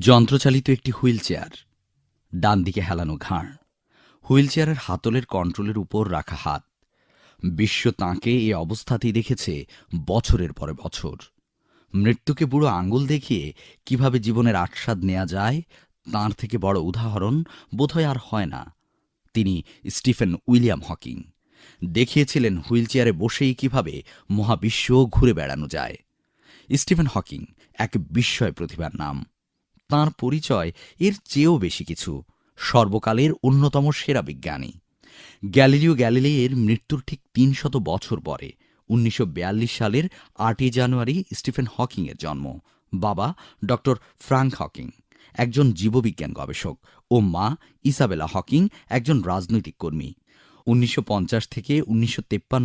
যন্ত্রচালিত একটি wheel chair ডান দিকে হেলানো ঘাড়। হুইল চেয়ারের হাতলের কন্ট্রোলের উপর রাখা হাত। বিশ্ব তাঁকে এ অবস্থাতেই দেখেছে বছরের পরে বছর। মৃত্যুকে বুড়ো আঙ্গুল দেখিয়ে কীভাবে জীবনের আস্বাদ নেওয়া যায়, তাঁর থেকে বড় উদাহরণ বোধহয় আর হয় না। তিনি স্টিফেন উইলিয়াম হকিং। দেখিয়েছিলেন হুইল চেয়ারে বসেই কীভাবে মহাবিশ্ব ঘুরে বেড়ানো যায়। স্টিফেন হকিং, এক বিস্ময় প্রতিভার নাম। তাঁর পরিচয় এর চেয়েও বেশি কিছু, সর্বকালের অন্যতম সেরা বিজ্ঞানী। গ্যালিলিও গ্যালিলেয়ের মৃত্যুর ঠিক তিনশত বছর পরে, উনিশশো বিয়াল্লিশ সালের আটই জানুয়ারি স্টিফেন হকিংয়ের জন্ম। বাবা ডক্টর ফ্রাঙ্ক হকিং, একজন জীববিজ্ঞান গবেষক, ও মা ইসাবেলা হকিং, একজন রাজনৈতিক কর্মী। উনিশশো পঞ্চাশ থেকে উনিশশো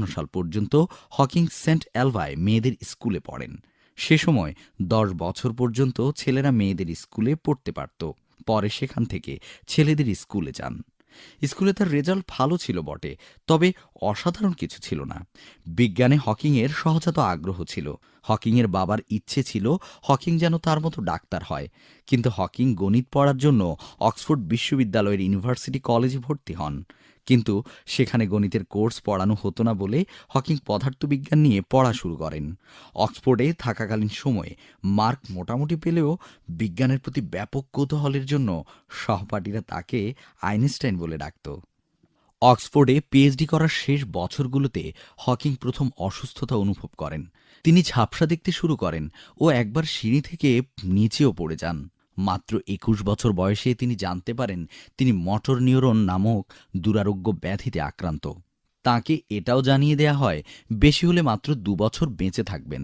সাল পর্যন্ত হকিং সেন্ট অ্যালভায় মেয়েদের স্কুলে পড়েন। সে সময় দশ বছর পর্যন্ত ছেলেরা মেয়েদের স্কুলে পড়তে পারত। পরে সেখান থেকে ছেলেদের স্কুলে যান। স্কুলে তার রেজাল্ট ভালো ছিল বটে, তবে অসাধারণ কিছু ছিল না। বিজ্ঞানে হকিংয়ের সহজাত আগ্রহ ছিল। হকিংয়ের বাবার ইচ্ছে ছিল হকিং যেন তার মতো ডাক্তার হয়। কিন্তু হকিং গণিত পড়ার জন্য অক্সফোর্ড বিশ্ববিদ্যালয়ের ইউনিভার্সিটি কলেজে ভর্তি হন। কিন্তু সেখানে গণিতের কোর্স পড়ানো হতো না বলে হকিং পদার্থবিজ্ঞান নিয়ে পড়া শুরু করেন। অক্সফোর্ডে থাকাকালীন সময়ে মার্ক মোটামুটি পেলেও বিজ্ঞানের প্রতি ব্যাপক কৌতূহলের জন্য সহপাঠীরা তাকে আইনস্টাইন বলে ডাকত। অক্সফোর্ডে পিএইচডি করার শেষ বছরগুলোতে হকিং প্রথম অসুস্থতা অনুভব করেন। তিনি ঝাপসা দেখতে শুরু করেন ও একবার সিঁড়ি থেকে নিচেও পড়ে যান। মাত্র একুশ বছর বয়সে তিনি জানতে পারেন তিনি মটর নিউরন নামক দুরারোগ্য ব্যাধিতে আক্রান্ত। তাকে এটাও জানিয়ে দেয়া হয়, বেশি হলে মাত্র দু বছর বেঁচে থাকবেন।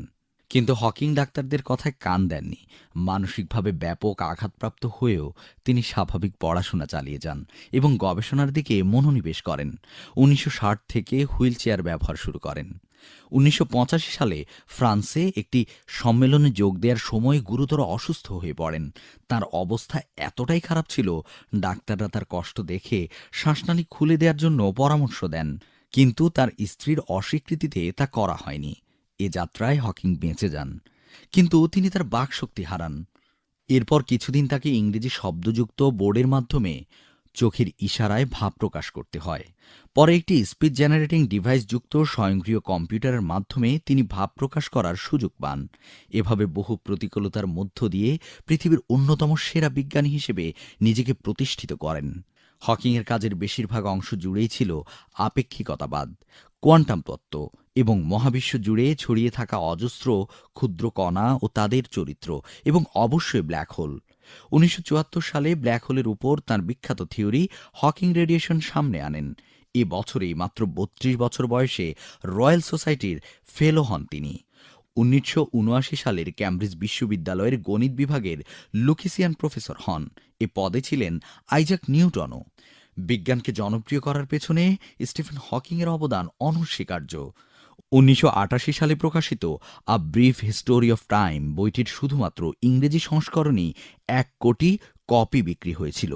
কিন্তু হকিং ডাক্তারদের কথায় কান দেননি। মানসিকভাবে ব্যাপক আঘাতপ্রাপ্ত হয়েও তিনি স্বাভাবিক পড়াশোনা চালিয়ে যান এবং গবেষণার দিকে মনোনিবেশ করেন। উনিশশো ষাট থেকে হুইল চেয়ার ব্যবহার শুরু করেন। উনিশশো পঁচাশি সালে ফ্রান্সে একটি সম্মেলনে যোগ দেওয়ার সময় গুরুতর অসুস্থ হয়ে পড়েন। তার অবস্থা এতটাই খারাপ ছিল, ডাক্তাররা তার কষ্ট দেখে শ্বাসনালী খুলে দেওয়ার জন্য পরামর্শ দেন। কিন্তু তার স্ত্রীর অস্বীকৃতিতে তা করা হয়নি। এ যাত্রায় হকিং বেঁচে যান। কিন্তু তিনি তার বাকশক্তি হারান। এরপর কিছুদিন তাকে ইংরেজি শব্দযুক্ত বোর্ডের মাধ্যমে চোখের ইশারায় ভাব প্রকাশ করতে হয়। পরে একটি স্পিচ জেনারেটিং ডিভাইস যুক্ত স্বয়ংক্রিয় কম্পিউটারের মাধ্যমে তিনি ভাব প্রকাশ করার সুযোগ পান। এভাবে বহু প্রতিকূলতার মধ্য দিয়ে পৃথিবীর অন্যতম সেরা বিজ্ঞানী হিসেবে নিজেকে প্রতিষ্ঠিত করেন। হকিংয়ের কাজের বেশিরভাগ অংশ জুড়েই ছিল আপেক্ষিকতাবাদ, কোয়ান্টাম তত্ত্ব এবং মহাবিশ্ব জুড়ে ছড়িয়ে থাকা অজস্র ক্ষুদ্র কণা ও তাদের চরিত্র এবং অবশ্যই ব্ল্যাক হোল। উনিশশো চুয়াত্তর সালে ব্ল্যাক হোলের উপর তার বিখ্যাত থিওরি হকিং রেডিয়েশন সামনে আনেন। এ বছরেই মাত্র বত্রিশ বছর বয়সে রয়্যাল সোসাইটির ফেলো হন তিনি। উনিশশো উনআশি সালের ক্যামব্রিজ বিশ্ববিদ্যালয়ের গণিত বিভাগের লুকিসিয়ান প্রফেসর হন। এ পদে ছিলেন আইজাক নিউটনও। বিজ্ঞানকে জনপ্রিয় করার পেছনে স্টিফেন হকিংয়ের অবদান অনস্বীকার্য। উনিশশো আটাশি সালে প্রকাশিত a brief history of time বইটির শুধুমাত্র ইংরেজি সংস্করণই এক কোটি কপি বিক্রি হয়েছিল।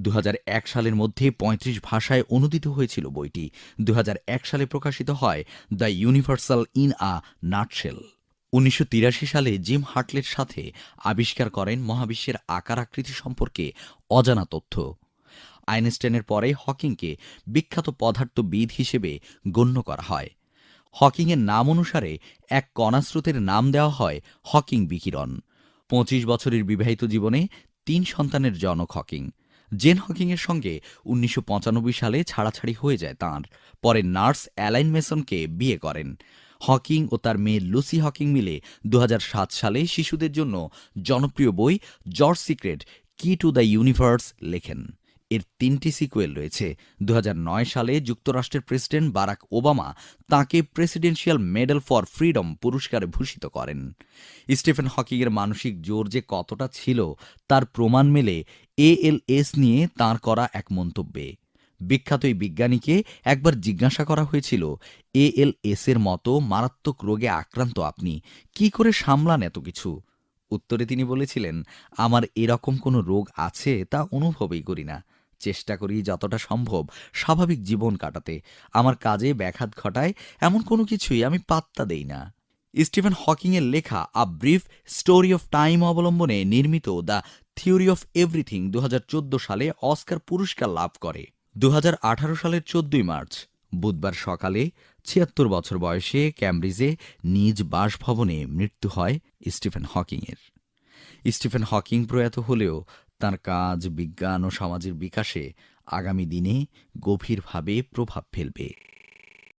দু হাজার এক সালের মধ্যে ৩৫ ভাষায় অনুদিত হয়েছিল বইটি। দু হাজার এক সালে প্রকাশিত হয় the universal in a nutshell উনিশশো তিরাশি সালে জিম হার্টলের সাথে আবিষ্কার করেন মহাবিশ্বের আকার আকৃতি সম্পর্কে অজানা তথ্য। আইনস্টাইনের পরে হকিংকে বিখ্যাত পদার্থবিদ হিসেবে গণ্য করা হয়। হকিংয়ের নাম অনুসারে এক কণাস্রোতের নাম দেওয়া হয় হকিং বিকিরণ। পঁচিশ বছরের বিবাহিত জীবনে তিন সন্তানের জনক হকিং। জেন হকিংয়ের সঙ্গে উনিশশো পঁচানব্বই সালে ছাড়াছাড়ি হয়ে যায় তাঁর। পরে নার্স অ্যালাইন মেসনকে বিয়ে করেন। হকিং ও তার মেয়ে লুসি হকিং মিলে দু হাজার সাত সালে শিশুদের জন্য জনপ্রিয় বই George secret, key to the universe লেখেন। এর তিনটি সিকুয়েল রয়েছে। দু হাজার নয় সালে যুক্তরাষ্ট্রের প্রেসিডেন্ট বারাক ওবামা তাকে প্রেসিডেন্সিয়াল মেডেল ফর ফ্রিডম পুরস্কারে ভূষিত করেন। স্টিফেন হকিংয়ের মানসিক জোর যে কতটা ছিল, তার প্রমাণ মেলে এএলএস নিয়ে তাঁর করা এক মন্তব্যে। বিখ্যাত এই বিজ্ঞানীকে একবার জিজ্ঞাসা করা হয়েছিল এএলএস এর মতো মারাত্মক রোগে আক্রান্ত আপনি কি করে সামলান এত কিছু? উত্তরে তিনি বলেছিলেন, আমার এরকম কোনো রোগ আছে তা অনুভবই করি না। চেষ্টা করি যতটা সম্ভব স্বাভাবিক জীবন কাটাতে। আমার কাজে ব্যাঘাত ঘটায় এমন কোনো কিছুই আমি পাত্তা দেই না। স্টিফেন হকিংয়ের লেখা a brief story of time অবলম্বনে নির্মিত দ্য থিওরি অফ এভরিথিং দু হাজার চোদ্দ সালে অস্কার পুরস্কার লাভ করে। দু হাজার আঠারো সালের চোদ্দই মার্চ, বুধবার সকালে ছিয়াত্তর বছর বয়সে ক্যামব্রিজে নিজ বাসভবনে মৃত্যু হয় স্টিফেন হকিংয়ের। স্টিফেন হকিং প্রয়াত হলেও তার কাজ বিজ্ঞান ও সমাজের বিকাশে আগামী দিনে গভীরভাবে প্রভাব ফেলবে।